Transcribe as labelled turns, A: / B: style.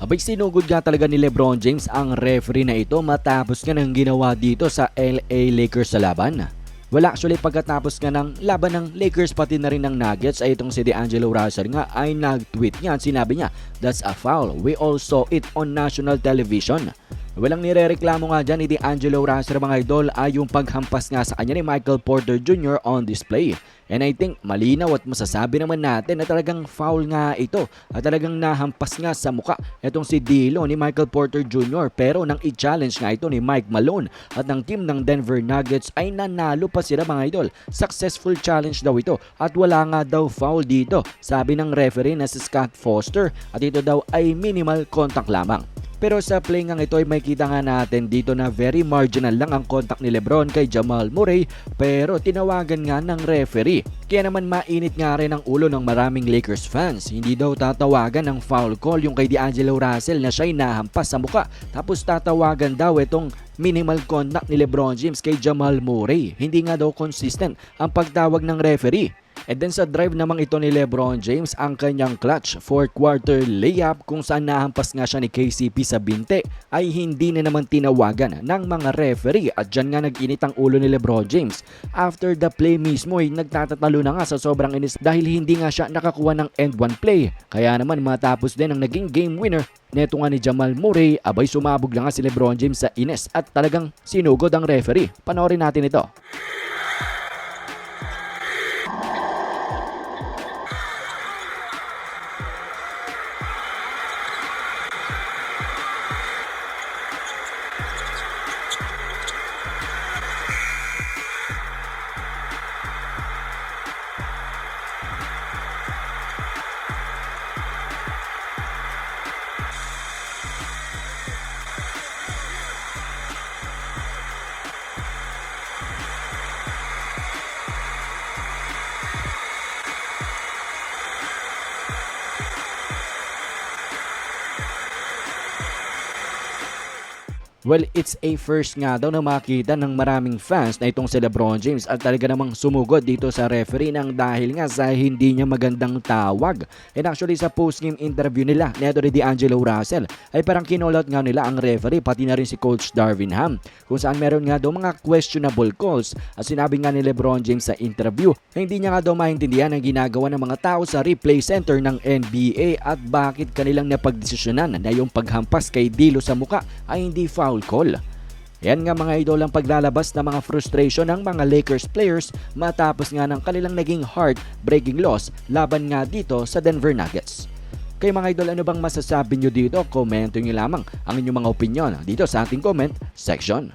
A: Abay sinugod nga talaga ni Lebron James ang referee na ito matapos nga ng ginawa dito sa LA Lakers sa laban. Wala actually pagkatapos nga ng laban ng Lakers pati na rin ng Nuggets ay itong si D'Angelo Russell nga ay nag-tweet niya sinabi niya, That's a foul. We all saw it on national television. Walang nirereklamo nga dyan ni D'Angelo Russell mga idol ay yung paghampas nga sa kanya ni Michael Porter Jr. on display. And I think malinaw at masasabi naman natin na talagang foul nga ito at talagang nahampas nga sa muka itong si Dilo ni Michael Porter Jr. Pero nang i-challenge nga ito ni Mike Malone at ng team ng Denver Nuggets ay nanalo pa sila mga idol. Successful challenge daw ito at wala nga daw foul dito sabi ng referee na si Scott Foster at ito daw ay minimal contact lamang. Pero sa play nga ito ay makikita nga natin dito na very marginal lang ang contact ni Lebron kay Jamal Murray pero tinawagan nga ng referee. Kaya naman mainit nga rin ang ulo ng maraming Lakers fans. Hindi daw tatawagan ng foul call yung kay D'Angelo Russell na siya'y nahampas sa muka. Tapos tatawagan daw itong minimal contact ni Lebron James kay Jamal Murray. Hindi nga daw consistent ang pagtawag ng referee. And then sa drive namang ito ni Lebron James ang kanyang clutch fourth quarter layup kung saan nahampas nga siya ni KCP sa binte ay hindi na naman tinawagan ng mga referee at dyan nga nag-init ang ulo ni Lebron James. After the play mismo ay nagtatatalo na nga sa sobrang inis dahil hindi nga siya nakakuha ng end one play. Kaya naman matapos din ang naging game winner Neto nga ni Jamal Murray, abay sumabog lang nga si Lebron James sa ines at talagang sinugod ang referee. Panoorin natin ito. Well, it's a first nga daw na makita ng maraming fans na itong si Lebron James at talaga namang sumugod dito sa referee nang dahil nga sa hindi niya magandang tawag. And actually sa post-game interview nila, neto ni D'Angelo Russell, ay parang kinolot nga nila ang referee pati na rin si Coach Darvin Ham kung saan meron nga daw mga questionable calls at sinabi nga ni Lebron James sa interview na hindi niya nga daw maintindihan ang ginagawa ng mga tao sa replay center ng NBA at bakit kanilang napagdesisyonan na yung paghampas kay Dilo sa muka ay hindi foul call. Yan nga mga idol ang paglalabas ng mga frustration ng mga Lakers players matapos nga ng kanilang naging heart-breaking loss laban nga dito sa Denver Nuggets. Kaya mga idol, ano bang masasabi nyo dito? Komento nyo lamang ang inyong mga opinion dito sa ating comment section.